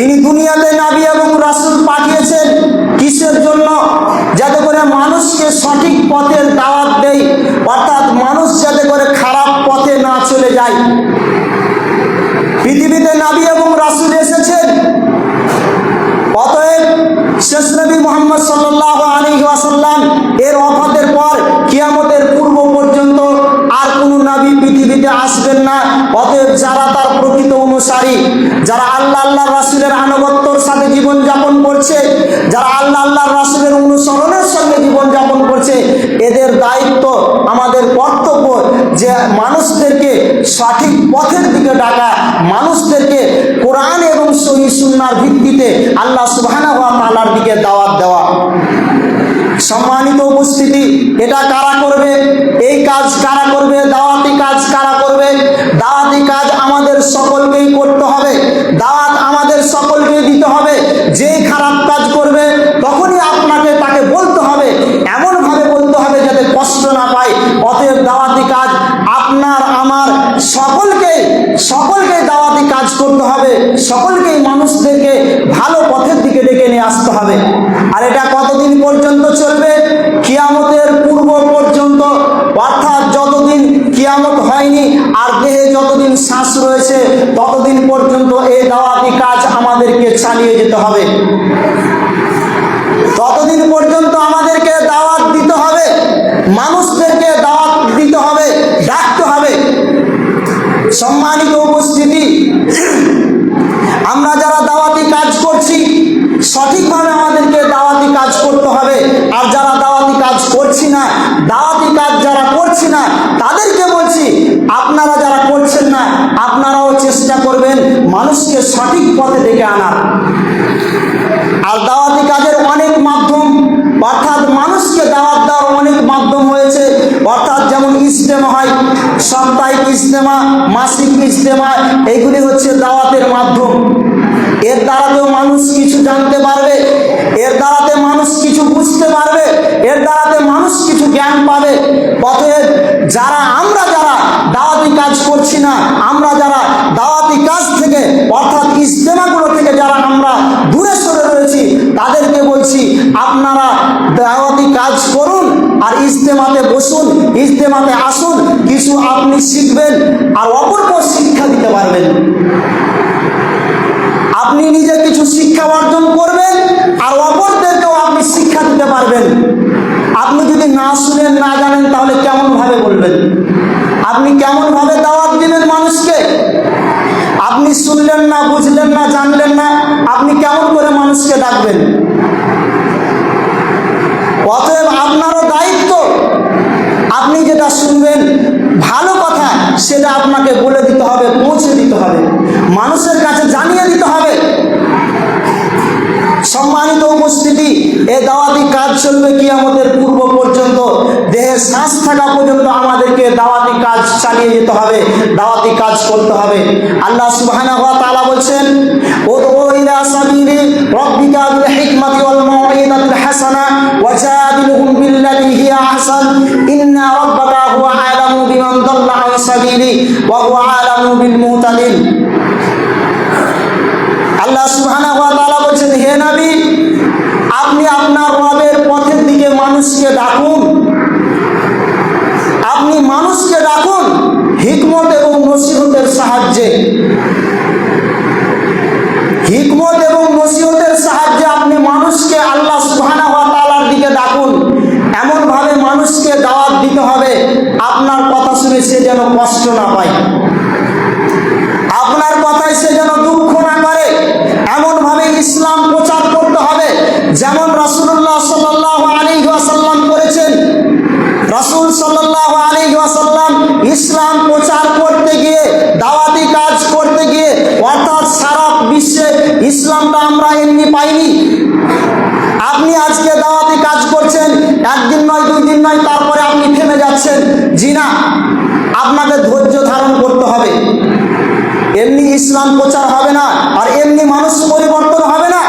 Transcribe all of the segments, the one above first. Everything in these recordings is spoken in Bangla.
তিনি দুনিয়াতে নাবি এবং রাসুল পাঠিয়েছেন আসবেন না। অতএব যারা তার প্রকৃত অনুসারী, যারা আল্লাহ আল্লাহ রাসুলের আনুগত্যর সাথে জীবনযাপন করছে, যারা আল্লাহ আল্লাহ রাসুলের অনুসরণের সঙ্গে জীবনযাপন করছে, এদের দায়িত্ব, আমাদের কর্তব্য যে মানুষদেরকে সঠিক পথের দিকে ডাকা, মানুষদেরকে কোরআন এবং সহি সুন্নার ভিত্তিতে আল্লাহ সুবহানাহু ওয়া তাআলার দিকে দাওয়াত দেওয়া। সম্মানিত উপস্থিতি, এটা কারা করবে? এই কাজ কারা করবে? করবে দাওয়াতি কাজ আমাদের সকলকেই করতে হবে। দাওয়াত আমাদের সকলকেই দিতে হবে। যেই খারাপ কাজ করবে, তখনই আপনাকে তাকে বলতে হবে। এমনভাবে বলতে হবে যাতে কষ্ট না পায়। অতএব দাওয়াতি কাজ আপনার, আমার সকলকে সকলকে দাওয়াতি কাজ করতে হবে। সকলকেই মানুষদেরকে ভালো পথের দিকে ডেকে নিয়ে আসতে হবে। আর এটা কতদিন পর্যন্ত চলবে? যতদিন শ্বাস রয়েছে, ততদিন পর্যন্ত এই দাওয়াতি কাজ আমাদেরকে চালিয়ে যেতে হবে। ততদিন পর্যন্ত আমাদেরকে দাওয়াত দিতে হবে, মানুষদেরকে দাওয়াত দিতে হবে, ডাকতে হবে। সম্মানিত উপস্থিতি, আমরা যারা দাওয়াতি কাজ করছি, সঠিকভাবে আমাদেরকে দাওয়াতি কাজ করতে হবে। আর যারা দাওয়াতি কাজ করছি না, দাওয়াতি কাজ যারা করছি না, তাদেরকে বলছি, আপনারা যারা করছেন না আপনারাও চেষ্টা করবেন মানুষকে সঠিক পথে ডেকে আনার। আর দাওয়াতি কাজের অনেক মাধ্যম, অর্থাৎ মানুষকে দাওয়াত দেওয়ার অনেক মাধ্যম হয়েছে অর্থাৎ যেমন ইজতেমা হয়, সাপ্তাহিক ইজতেমা, মাসিক ইজতেমা এইগুলি হচ্ছে দাওয়াতের মাধ্যম। এর দ্বারাতেও মানুষ কিছু জানতে পারবে, এর দ্বারাতে মানুষ কিছু বুঝতে পারবে, এর দ্বারাতে মানুষ কিছু জ্ঞান পাবে। অতএব যারা আমরা দাওয়াতি কাজ করছি না। আমরা যারা দাওয়াতি কাজ থেকে, অর্থাৎ ইজতেমাগুলো থেকে যারা আমরা দূরে সরে রয়েছি, তাদেরকে বলছি, আপনারা দাওয়াতি কাজ করুন আর ইজতেমাতে বসুন, ইজতেমাতে আসুন, কিছু আপনি শিখবেন আর অপরকেও শিক্ষা দিতে পারবেন। আপনি নিজে কিছু শিক্ষা অর্জন করবেন আর অপরদেরকেও আপনি শিক্ষা দিতে পারবেন। আপনি যদি না শুনেন, না জানেন, তাহলে কেমন ভাবে বলবেন? আপনি কেমন ভাবে দাওয়াত দিলেন মানুষকে? আপনি শুনলেন না, বুঝলেন না, জানলেন না, আপনি কেমন করে মানুষকে ডাকবেন? অতএব আপনারও দায়িত্ব। আপনি যেটা শুনবেন, ভালো কথা, সেটা আপনাকে বলে দিতে হবে, পৌঁছে দিতে হবে। মানুষের কাছে দাওয়াতি কাজ চলবে কি আমাদের পূর্ব পর্যন্ত। দেহে শ্বাস থাকা পর্যন্ত আমাদেরকে দাওয়াতি কাজ চালিয়ে যেতে হবে, দাওয়াতি কাজ করতে হবে। আল্লাহ সুবহানাহু ওয়া তাআলা বলছেন আল্লাহ সুবহানাহু বলছেন, হে নবী আপনি আপনার রবের পথের দিকে মানুষকে ডাকুন। আপনি মানুষকে ডাকুন হিকমত এবং নসিহতের সাহায্যে। ইসলামটা আমরা এমনি পাইনি। আপনি আজকে দাওয়াতি কাজ করছেন, একদিন নয়, দুই দিন নয়, তারপরে আপনি থেমে যাচ্ছেন। জি না, আপনাকে ধৈর্য ধারণ করতে হবে। এমনি ইসলাম প্রচার হবে না, আর এমনি মানুষ পরিবর্তন হবে না।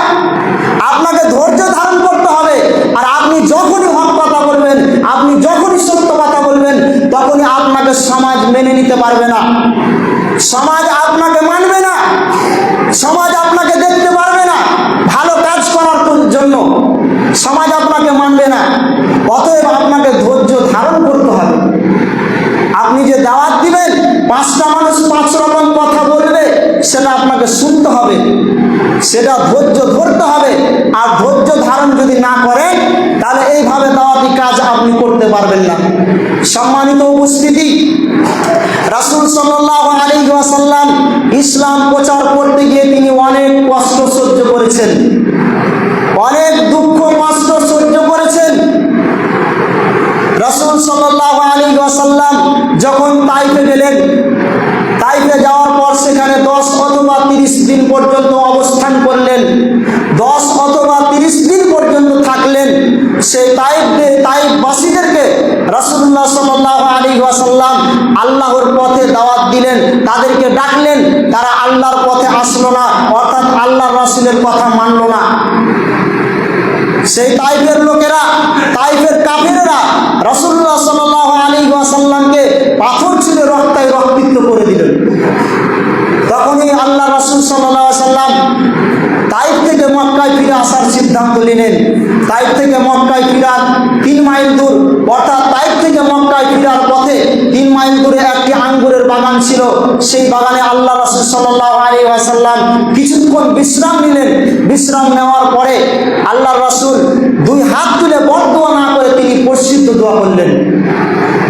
আপনাকে ধৈর্য ধারণ করতে হবে, আর আপনি যখনই হক কথা বলবেন, আপনি যখনই সত্য কথা বলবেন, তখনই আপনাকে সমাজ মেনে নিতে পারবে না। সমাজ আপনাকে মানবে না। সমাজ আপনাকে দেখতে পারবে আপনাকে শুনতে হবে সেটা ধৈর্য ধরতে হবে। আর ধৈর্য ধারণ যদি না করেন তাহলে এইভাবে দাওয়াতি কাজ আপনি করতে পারবেন না। সম্মানিত উপস্থিতি, রাসুল ওয়াসাল্লাম ইসলাম প্রচার করতে গিয়ে তিনি অনেক কষ্ট সহ্য করেছেন। অনেক দুঃখ, কষ্ট সহ্য করেছেন। রসুল সাল্লাহ আলী ওয়াসাল্লাম যখন তাইফে গেলেন, তাইফে যাওয়ার পর সেখানে দশ অথবা তিরিশ দিন পর্যন্ত সাল্লাহ আলী ওয়াসাল্লাম আল্লাহর পথে দাওয়াত দিলেন, তাদেরকে ডাকলেন, তারা আল্লাহর পথে আসলো না, অর্থাৎ আল্লাহ রসুলের কথা মানলো না। সেই তাইফের লোকেরা, তাইফের কাফেরেরা রসুল্লাহ সাল্লাহ আলী ওয়াসাল্লামকে পাথর ছুঁড়ে রক্তায় রক্তিত করে দিলেন তখনই আল্লাহ রসুল সাল্লাহ সাল্লাম তাইফ থেকে মক্কায় ফিরে আসার সিদ্ধান্ত নিলেন। তাইফ থেকে মক্কায় ফিরার তিন মাইল দূর, অর্থাৎ থেকে মক্কায় ফিরার পথে তিন মাইল দূরে একটি আঙ্গুরের বাগান ছিল, সেই বাগানে আল্লাহ রসুল সাল্লাহ আলী আসাল্লাম কিছুক্ষণ বিশ্রাম নিলেন। বিশ্রাম নেওয়ার পরে আল্লাহ রসুল দুই হাত তুলে বদোয়া না করে তিনি প্রসিদ্ধ দোয়া করলেন।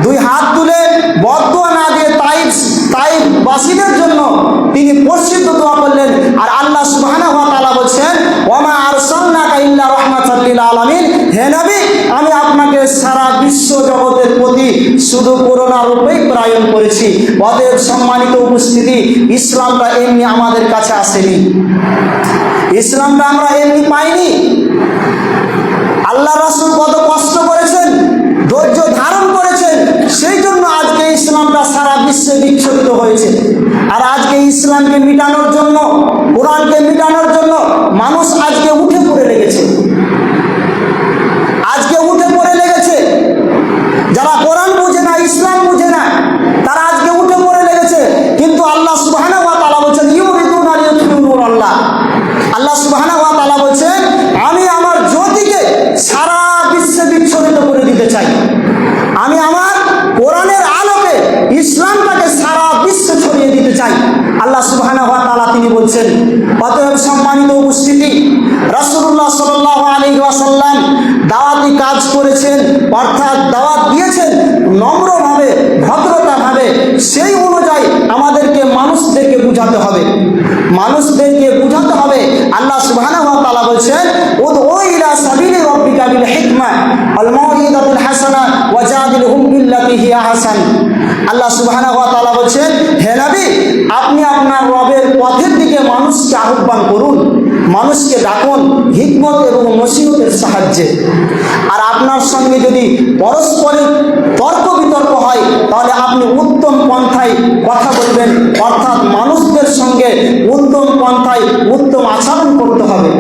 দুই হাত তুলে বদোয়া না দিয়ে তাইফ তাইফবাসীদের জন্য তিনি প্রসিদ্ধ শুধু করোনা রূপেই প্রায়ণ করেছি। অতএব সম্মানিত উপস্থিতি, ইসলামটা এমনি আমাদের কাছে আসেনি। ইসলামটা আমরা এমনি পাইনি। আল্লাহ রাসূল কত কষ্ট করেছেন, ধৈর্য ধারণ করেছেন, সেই জন্য আজকে ইসলামটা সারা বিশ্বে বিক্ষিপ্ত হয়েছে। আর আজকে ইসলামকে মিটানোর জন্য চাই। আল্লাহ তাআলা তিনি বলছেন, অতএব সম্মানিত উপস্থিতি, রাসূলুল্লাহ সাল্লাল্লাহু আলাইহি ওয়াসাল্লাম দাওয়াতি কাজ করেছেন, অর্থাৎ দাওয়াত দিয়েছেন নম্রভাবে, ভদ্রতাভাবে, সেই অনুযায়ী আমাদেরকে মানুষদেরকে বুঝাতে হবে। মানুষদেরকে বুঝাতে হবে, আল্লাহ সুবহানাহু ওয়া তাআলা বলছেন আল্লাহ সুবহানাহু ওয়া তাআলা বলছেন হে নবী আপনি আপনার রবের পথের দিকে মানুষকে আহ্বান করুন, মানুষকে ডাকুন হিকমত এবং নসিহতের সাহায্যে। আর আপনার সঙ্গে যদি পরস্পরের তর্ক বিতর্ক হয়, তাহলে আপনি উত্তম পন্থায় কথা বলবেন, অর্থাৎ মানুষদের সঙ্গে উত্তম পন্থায় উত্তম আচরণ করতে হবে।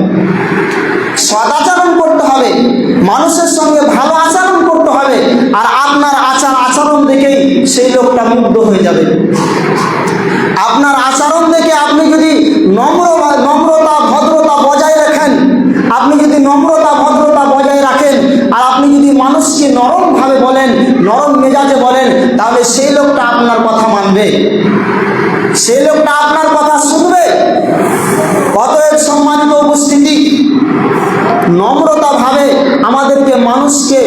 সদাচরণ করতে হবে, মানুষের সঙ্গে ভালো আচরণ করতে হবে, আর আপনার আচার আচরণ দেখেই সেই লোকটা মুগ্ধ হয়ে যাবে। আপনার আচরণ দেখে আপনি যদি নম্র নম্রতা, ভদ্রতা বজায় রাখেন, আপনি যদি নম্রতা, ভদ্রতা বজায় রাখেন, আর আপনি যদি মানুষকে নরমভাবে বলেন, নরম মেজাজে বলেন, তাহলে সেই লোকটা আপনার কথা মানবে। সেই লোকটা আপনার কথা শুনবে। অতএব সম্মানিত উপস্থিতি, নম্রতাভাবে আমাদেরকে মানুষকে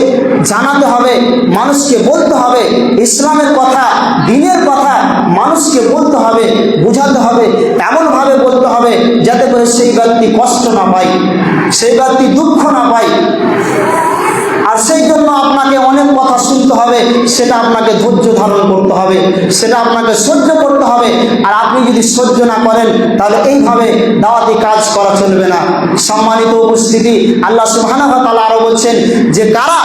জানাতে হবে, মানুষকে বলতে হবে, ইসলামের কথা, দিনের কথা মানুষকে বলতে হবে, বুঝাতে হবে, এমনভাবে বলতে হবে যাতে করে সেই ব্যক্তি কষ্ট না পায়, সেই ব্যক্তি দুঃখ না পায়। শুনতে হবে, সেটা আপনাকে ধৈর্য ধারণ করতে হবে, সেটা আপনাকে সহ্য করতে হবে। আর আপনি যদি সহ্য না করেন, তাহলে এইভাবে দাওয়াতি কাজ করা চলবে না। সম্মানিত উপস্থিতি, আল্লাহ সুবহানাহু ওয়া তাআলা আরও বলছেন যে কারা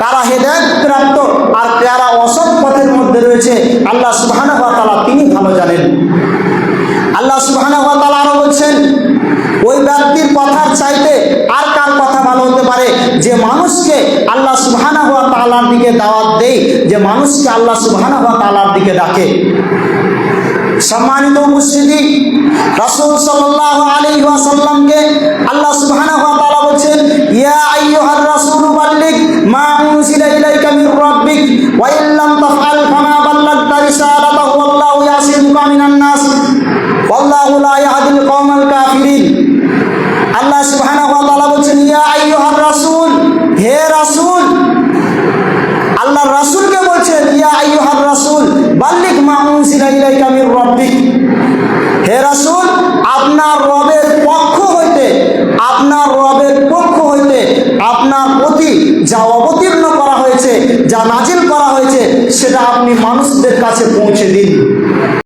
কারা হেদায়েত প্রাপ্ত আর কারা অসৎ পথের মধ্যে রয়েছে, আল্লাহ সুবহানাহু ওয়া তাআলা তিনি ভালো জানেন। আল্লাহ সুবহানাহু ওয়া তাআলা আরও বলছেন, ওই ব্যক্তির কথার চাইতে আর কার কথা ভালো হতে পারে? যে মানুষকে আল্লাহ সুবহানাহু ওয়া তাআলার দিকে দাওয়াত দেই, যে মানুষকে আল্লাহ সুবহানাহু ওয়া তাআলার দিকে ডাকে। সম্মানিত উপস্থিতি, রাসূল সাল্লাল্লাহু আলাইহি ওয়াসাল্লামকে আল্লাহ সুবহানাহু ওয়া তাআলা বলেন ইয়া আইয়ুহার রাসূল, বাল্লিগ, মা উনজিলা